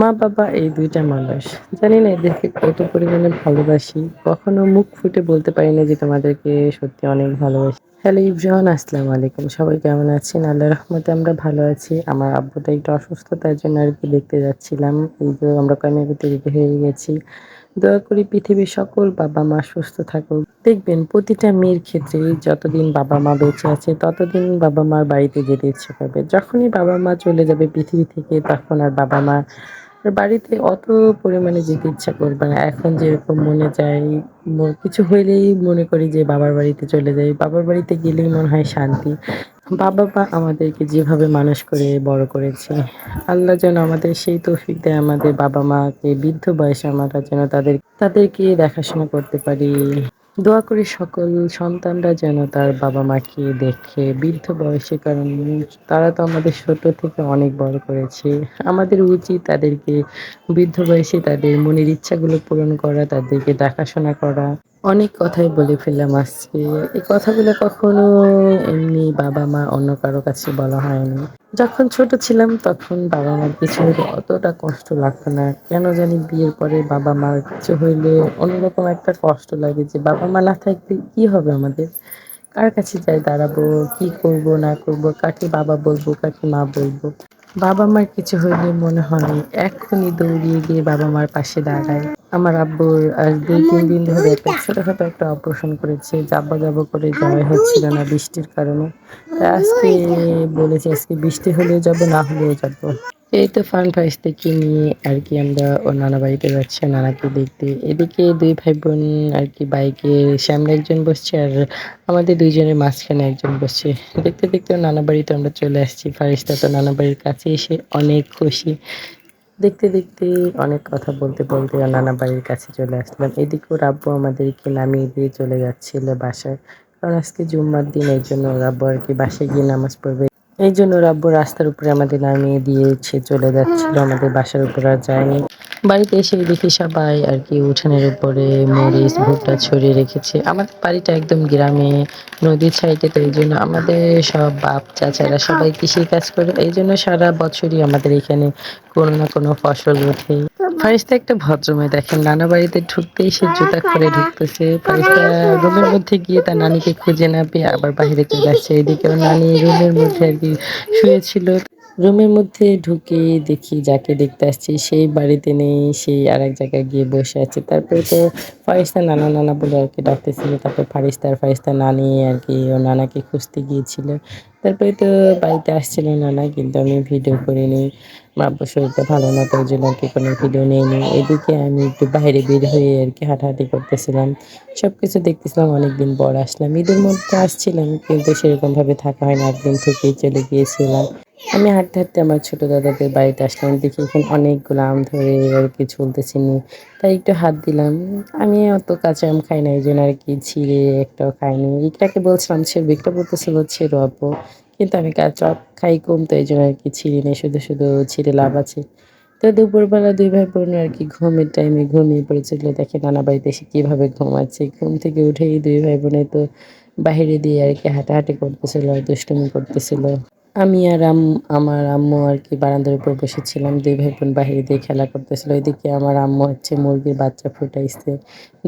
মা, বাবা এই দুইটা মানুষ। জানি না এদেরকে কত পরিমাণে ভালোবাসি। কখনো মুখ ফুটে বলতে পারি না যে তোমাদেরকে সত্যি অনেক ভালোবাসি। হ্যালো ইব্রাহন আসসালামু আলাইকুম। সবাই কেমন আছেন? আল্লাহ রহমতে আমরা ভালো আছি। আমার আব্বুটা একটু অসুস্থ তার জন্য আর কি দেখতে যাচ্ছিলাম। এই যে আমরা কন্যাগতি রেডি হয়ে গেছি। দয়া করি পৃথিবীর সকল বাবা মা সুস্থ থাকুক। দেখবেন প্রতিটা মেয়ের ক্ষেত্রে যতদিন বাবা মা বেঁচে আছে, ততদিন বাবা মার বাড়িতে যেতে ইচ্ছে করবে। যখনই বাবা মা চলে যাবে পৃথিবী থেকে, তখন আর বাবা মা বাড়িতে অত পরিমাণে যেতে ইচ্ছা করবে না। এখন যেরকম মনে ম- কিছু হইলেই মনে করি যে বাবার বাড়িতে চলে যাই। বাবার বাড়িতে গেলেই মনে হয় শান্তি। বাবা মা আমাদেরকে যেভাবে মানুষ করে, বড় করেছে, আল্লাহ যেন আমাদের সেই তৌফিক দেয়, আমাদের বাবা মাকে বৃদ্ধ বয়সে আমরা যেন তাদের, তাদেরকে দেখাশোনা করতে পারি। দোয়া করি সকল সন্তানরা যেন তার বাবা মাকে দেখে বৃদ্ধ বয়সে, কারণ তারা তো আমাদের ছোট থেকে অনেক বড় করেছে। আমাদের উচিত তাদেরকে বৃদ্ধ বয়সে তাদের মনের ইচ্ছাগুলো পূরণ করা, তাদেরকে দেখাশোনা করা। অনেক কথাই বলে ফেললাম আজকে। এই কথাগুলো কখনো এমনি বাবা মা অন্য কারও কাছে বলা হয়নি যখন ছোট ছিলাম তখন বাবা মার কিছু হলে অতটা কষ্ট লাগতো না। কেন জানি বিয়ের পরে বাবা মার কিছু হইলে অন্যরকম একটা কষ্ট লাগে যে, বাবা মা না থাকলে কি হবে আমাদের? কার কাছে যাই দাঁড়াবো? কি করব, না করব? কাকে বাবা বলব, কাকে মা বলব? বাবা মার কিছু হইলে মনে হয় এক্ষুনি দৌড়িয়ে গিয়ে বাবা মার পাশে দাঁড়ায়। আমার আব্বুর আজ দুই, তিন দিন ধরে একটা ছোটখাটো একটা অপারেশন করেছে যাব যাব করে যাওয়া হচ্ছিল না বৃষ্টির কারণে। আজকে বলেছে, আজকে বৃষ্টি হলেও যাব, না হলেও যাব। এই তো ফান ফাইস থেকে নিয়ে আর কি আমরা ওর নানা বাড়িতে যাচ্ছি নানাকে দেখতে। এদিকে দুই ভাই বোন আর কি বাইকে, সামনে একজন বসছে আর আমাদের দুইজনের মাঝখানে একজন বসছে। দেখতে দেখতে নানা বাড়িতে আমরা চলে আসছি। ফারিস্তা তো নানা বাড়ির কাছে এসে অনেক খুশি। দেখতে দেখতে অনেক কথা বলতে বলতে নানা বাড়ির কাছে চলে আসলাম। এদিকেও ওর আব্বু আমাদেরকে নামিয়ে দিয়ে চলে যাচ্ছিল বাসায়। কারণ আজকে জুম্মার দিন, এই জন্য ওর আব্বু আর কি বাসায় গিয়ে নামাজ পড়বে। এই জন্য ওর আব্বু রাস্তার উপরে আমাদের নামিয়ে দিয়েছে, চলে যাচ্ছিল। আমাদের বাসার উপরে আর যায়নি। বাড়িতে এসে দেখি সবাই আর কি উঠানের উপরে মরিচ, ভুট্টা ছড়িয়ে রেখেছে। আমাদের বাড়িটা একদম গ্রামে, নদীর সাইডে তো এই জন্য আমাদের সব বাপ, চাচারা সবাই কৃষি কাজ করে। এই জন্য সারা বছরই আমাদের এখানে কোনো না কোনো ফসল ওঠে। ফারিস্তা একটা ভদ্রময়, দেখেন নানা বাড়িতে ঢুকতেই সে জুতা করে ঢুকতেছে। ফারিস্তা রুমের মধ্যে গিয়ে তার নানিকে খুঁজে না পেয়ে আবার বাইরে চলে আসছে। এদিকে ওর নানি রুমের মধ্যে আর কি শুয়েছিল। রুমের মধ্যে ঢুকে দেখি যাকে দেখতে আসছি, সেই বাড়িতে নেই সেই আর এক জায়গায় গিয়ে বসে আছে। তারপরে তো ফারিস্তা নানা নানা বলে আর কি ডাকতেছিল। তারপর ফারিস্তার ফারিস্তা নানি আর কি, ও নানাকে খুঁজতে গিয়েছিল। তারপরে তো বাড়িতে আসছিল নানা, কিন্তু আমি ভিডিও করিনি। আব্বুর শরীরটা ভালো না তো ওই জন্য আর কি কোনো ভিডিও নিইনি। এদিকে আমি একটু বাইরে বের হয়ে আর কি হাঁটাহাঁটি করতেছিলাম। সব কিছু দেখতেছিলাম, অনেকদিন পর আসলাম। ঈদের মধ্যে আসছিলাম, কিন্তু সেরকমভাবে থাকা হয় না একদিন থেকেই চলে গিয়েছিলাম। আমি হাঁটতে হাঁটতে আমার ছোট দাদাদের বাড়িতে আসলাম। দেখি এখানে অনেকগুলো আম ধরে আর কি ঝুলতেছে নিয়ে তাই একটু হাত দিলাম। আমি অত কাঁচা আম খাই না, এই জন্য আর কি ছিঁড়ে একটাও খাইনি। ইকটাকে বলছিলাম ছেড়ে একটা বলতেছিল ছেড়ো আপু। কিন্তু আমি কাঁচা খাই কম তো এই জন্য আর কি ছিঁড়ি নেই, শুধু শুধু ছিঁড়ে লাভ আছে। তো দুপুরবেলা দুই ভাই বোন আর কি ঘুমের টাইমে ঘুমিয়ে পড়েছিল। দেখে নানা বাড়িতে এসে কীভাবে ঘুমাচ্ছে। ঘুম থেকে উঠেই দুই ভাই বোনে তো বাইরে দিয়ে আর কি হাঁটাহাঁটি করতেছিল, দুষ্টুমি করতেছিল। আমি আর আম, আমার আম্মু আর কি বারান্দার উপর বসেছিলাম। দুই ভাই বোন বাহিরে দিয়ে খেলা করতেছিল। ওইদিকে আমার আম্মু হচ্ছে মুরগির বাচ্চা ফুটাইছে।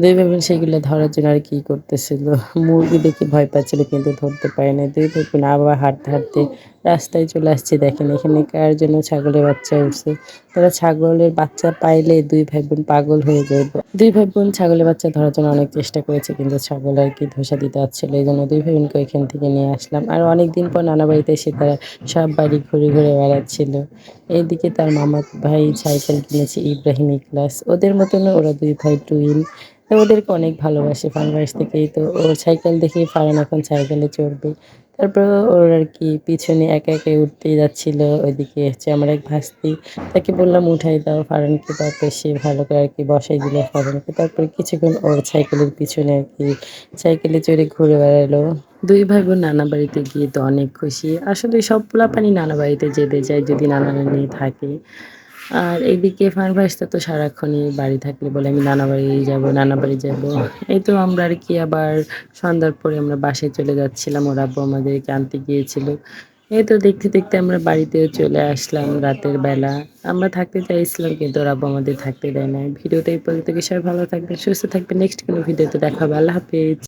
দুই ভাই বোন সেগুলো ধরার জন্য আর কি করতেছিল। মুরগি দেখে ভয় পাচ্ছিল কিন্তু ধরতে পারে না দুই ভাই বোন আবার হাঁটতে হাঁটতে রাস্তায় চলে আসছে। দেখেন এখানে কার জন্য ছাগলের বাচ্চা উঠছে। তারা ছাগলের বাচ্চা পাইলে দুই ভাই বোন পাগল হয়ে যায় দুই ভাই বোন ছাগলের বাচ্চা ধরার জন্য অনেক চেষ্টা করেছে কিন্তু ছাগল আর কি ধোসা দিতে আসছিল এই জন্য দুই ভাই বোনকে এখান থেকে নিয়ে আসলাম। আর অনেকদিন পর নানা বাড়িতে এসে তারা সব বাড়ি ঘুরে ঘুরে বেড়াচ্ছিল। এইদিকে তার মামা ভাই সাইকেল কিনেছে ইব্রাহিম ইকলাস। ওদের মতন ওরা দুই ভাই টুইন। তো ওদেরকে অনেক ভালোবাসে ফানবাস থেকেই। তো ওর সাইকেল দেখেই ফারান এখন সাইকেলে চড়বে। তারপর ওর আর কি পিছনে একা একা উঠতে যাচ্ছিল। ওইদিকে হচ্ছে আমার এক ভাস্তি। তাকে বললাম, উঠাই দাও ফারানকে তারপর সে ভালো করে আর কি বসাই দিল ফারানকে। তারপর কিছুক্ষণ ওর সাইকেলের পিছনে আর কি সাইকেলে চড়ে ঘুরে বেড়ালো। দুই ভাই বোন নানা বাড়িতে গিয়ে তো অনেক খুশি। আসলে সব পোলাপানি নানা বাড়িতে যেতে যায় যদি নানা নানি থাকে। আর এইদিকে ফানভাইসটা তো সারাক্ষণই বাড়ি থাকলে বলে, আমি নানা বাড়ি যাব, নানা বাড়ি যাব। এই তো আমরা আর কি আবার সন্ধ্যার পরে আমরা বাসায় চলে যাচ্ছিলাম। ওর আব্বু আমাদেরকে আনতে গিয়েছিল। এই তো দেখতে দেখতে আমরা বাড়িতেও চলে আসলাম রাতের বেলা। আমরা থাকতে চাইছিলাম কিন্তু ওরা আব্বু আমাদের থাকতে দেয় না ভিডিওটা এই পর্যন্ত, সবাই ভালো থাকবেন, সুস্থ থাকবেন। নেক্সট কোনো ভিডিওতে দেখা আল্লাহ হাফেজ।